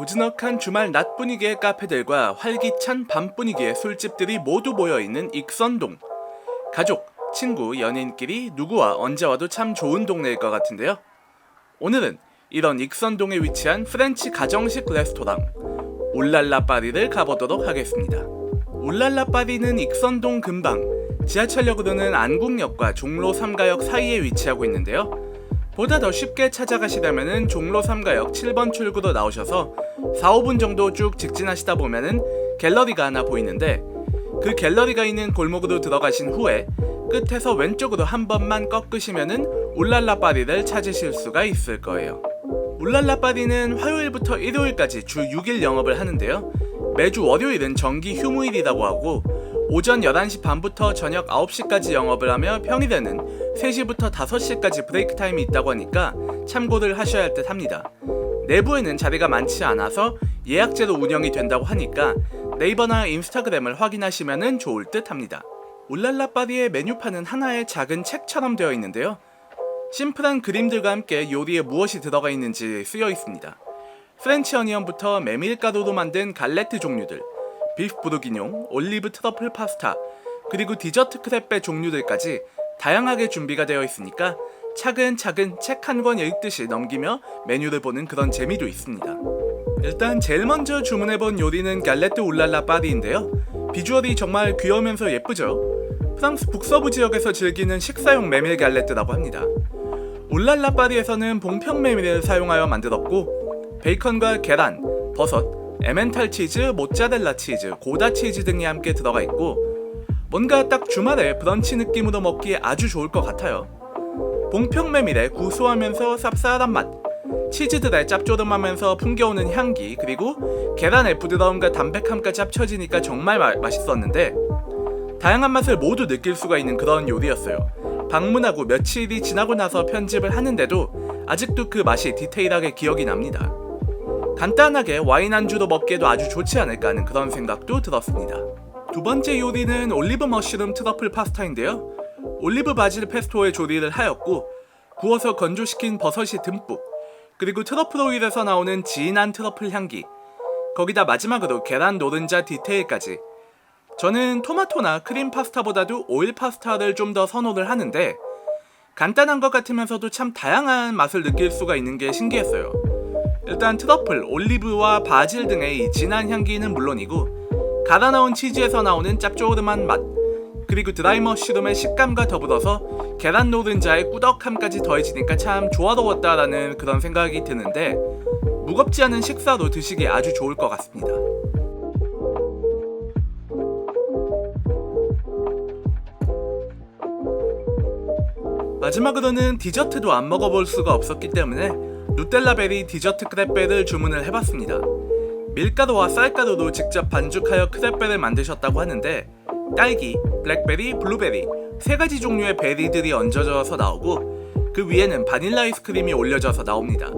고즈넉한 주말 낮 분위기의 카페들과 활기찬 밤 분위기의 술집들이 모두 모여있는 익선동. 가족, 친구, 연인끼리 누구와 언제 와도 참 좋은 동네일 것 같은데요. 오늘은 이런 익선동에 위치한 프렌치 가정식 레스토랑 울랄라 파리를 가보도록 하겠습니다. 울랄라 파리는 익선동 근방 지하철역으로는 안국역과 종로 3가역 사이에 위치하고 있는데요. 보다 더 쉽게 찾아가시려면은 종로 3가역 7번 출구로 나오셔서 4, 5분 정도 쭉 직진하시다 보면은 갤러리가 하나 보이는데 그 갤러리가 있는 골목으로 들어가신 후에 끝에서 왼쪽으로 한 번만 꺾으시면은 울랄라 파리를 찾으실 수가 있을 거예요. 울랄라 파리는 화요일부터 일요일까지 주 6일 영업을 하는데요. 매주 월요일은 정기 휴무일이라고 하고 오전 11시 반부터 저녁 9시까지 영업을 하며 평일에는 3시부터 5시까지 브레이크 타임이 있다고 하니까 참고를 하셔야 할 듯 합니다. 내부에는 자리가 많지 않아서 예약제로 운영이 된다고 하니까 네이버나 인스타그램을 확인하시면 좋을 듯 합니다. 울랄라 파리의 메뉴판은 하나의 작은 책처럼 되어 있는데요. 심플한 그림들과 함께 요리에 무엇이 들어가 있는지 쓰여 있습니다. 프렌치 어니언부터 메밀가루로 만든 갈레트 종류들, 비프 부르기뇽, 올리브 트러플 파스타, 그리고 디저트 크레페 종류들까지 다양하게 준비가 되어 있으니까 차근차근 책 한 권 읽듯이 넘기며 메뉴를 보는 그런 재미도 있습니다. 일단 제일 먼저 주문해본 요리는 갈레트 울랄라 파리인데요. 비주얼이 정말 귀여우면서 예쁘죠. 프랑스 북서부 지역에서 즐기는 식사용 메밀 갈레트라고 합니다. 울랄라 파리에서는 봉평 메밀을 사용하여 만들었고 베이컨과 계란, 버섯, 에멘탈 치즈, 모짜렐라 치즈, 고다 치즈 등이 함께 들어가 있고 뭔가 딱 주말에 브런치 느낌으로 먹기에 아주 좋을 것 같아요. 봉평 메밀의 구수하면서 쌉쌀한 맛, 치즈들의 짭조름하면서 풍겨오는 향기, 그리고 계란의 부드러움과 담백함까지 합쳐지니까 정말 마- 맛있었는데 다양한 맛을 모두 느낄 수가 있는 그런 요리였어요. 방문하고 며칠이 지나고 나서 편집을 하는데도 아직도 그 맛이 디테일하게 기억이 납니다. 간단하게 와인 안주로 먹기에도 아주 좋지 않을까 하는 그런 생각도 들었습니다. 두 번째 요리는 올리브 머쉬룸 트러플 파스타인데요. 올리브 바질 페스토에 조리를 하였고 구워서 건조시킨 버섯이 듬뿍 그리고 트러플 오일에서 나오는 진한 트러플 향기 거기다 마지막으로 계란 노른자 디테일까지 저는 토마토나 크림 파스타보다도 오일 파스타를 좀 더 선호를 하는데 간단한 것 같으면서도 참 다양한 맛을 느낄 수가 있는 게 신기했어요. 일단 트러플, 올리브와 바질 등의 이 진한 향기는 물론이고 갈아 나온 치즈에서 나오는 짭조름한 맛 그리고 드라이 머쉬룸의 식감과 더불어서 계란 노른자의 꾸덕함까지 더해지니까 참 조화로웠다라는 그런 생각이 드는데 무겁지 않은 식사로 드시기 아주 좋을 것 같습니다. 마지막으로는 디저트도 안 먹어볼 수가 없었기 때문에 누텔라 베리 디저트 크레페를 주문을 해봤습니다. 밀가루와 쌀가루로 직접 반죽하여 크레페를 만드셨다고 하는데 딸기, 블랙베리, 블루베리 세 가지 종류의 베리들이 얹어져서 나오고 그 위에는 바닐라 아이스크림이 올려져서 나옵니다.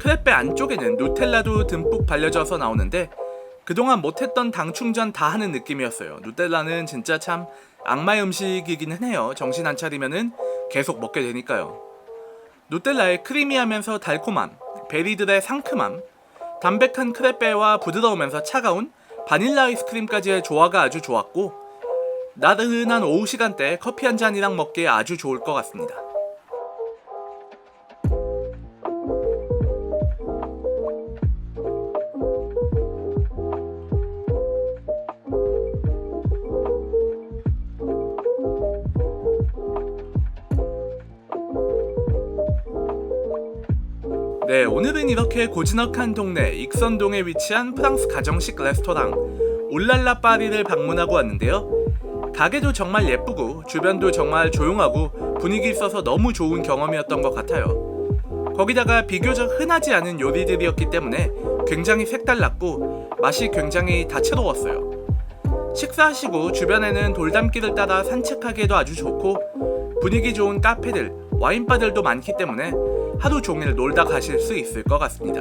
크레페 안쪽에는 누텔라도 듬뿍 발려져서 나오는데 그동안 못했던 당 충전 다 하는 느낌이었어요. 누텔라는 진짜 참 악마의 음식이기는 해요. 정신 안 차리면은 계속 먹게 되니까요. 누텔라의 크리미하면서 달콤함, 베리들의 상큼함, 담백한 크레페와 부드러우면서 차가운 바닐라 아이스크림까지의 조화가 아주 좋았고 나른한 오후 시간대 커피 한 잔이랑 먹기에 아주 좋을 것 같습니다. 네, 오늘은 이렇게 고즈넉한 동네 익선동에 위치한 프랑스 가정식 레스토랑 울랄라 파리를 방문하고 왔는데요. 가게도 정말 예쁘고 주변도 정말 조용하고 분위기 있어서 너무 좋은 경험이었던 것 같아요. 거기다가 비교적 흔하지 않은 요리들이었기 때문에 굉장히 색달랐고 맛이 굉장히 다채로웠어요. 식사하시고 주변에는 돌담길을 따라 산책하기에도 아주 좋고 분위기 좋은 카페들, 와인바들도 많기 때문에 하루 종일 놀다 가실 수 있을 것 같습니다.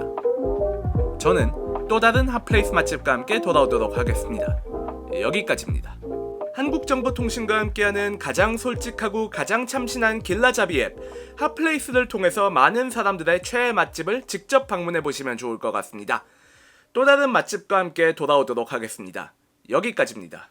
저는 또 다른 핫플레이스 맛집과 함께 돌아오도록 하겠습니다. 여기까지입니다. 한국정보통신과 함께하는 가장 솔직하고 가장 참신한 길라잡이 앱 핫플레이스를 통해서 많은 사람들의 최애 맛집을 직접 방문해 보시면 좋을 것 같습니다. 또 다른 맛집과 함께 돌아오도록 하겠습니다. 여기까지입니다.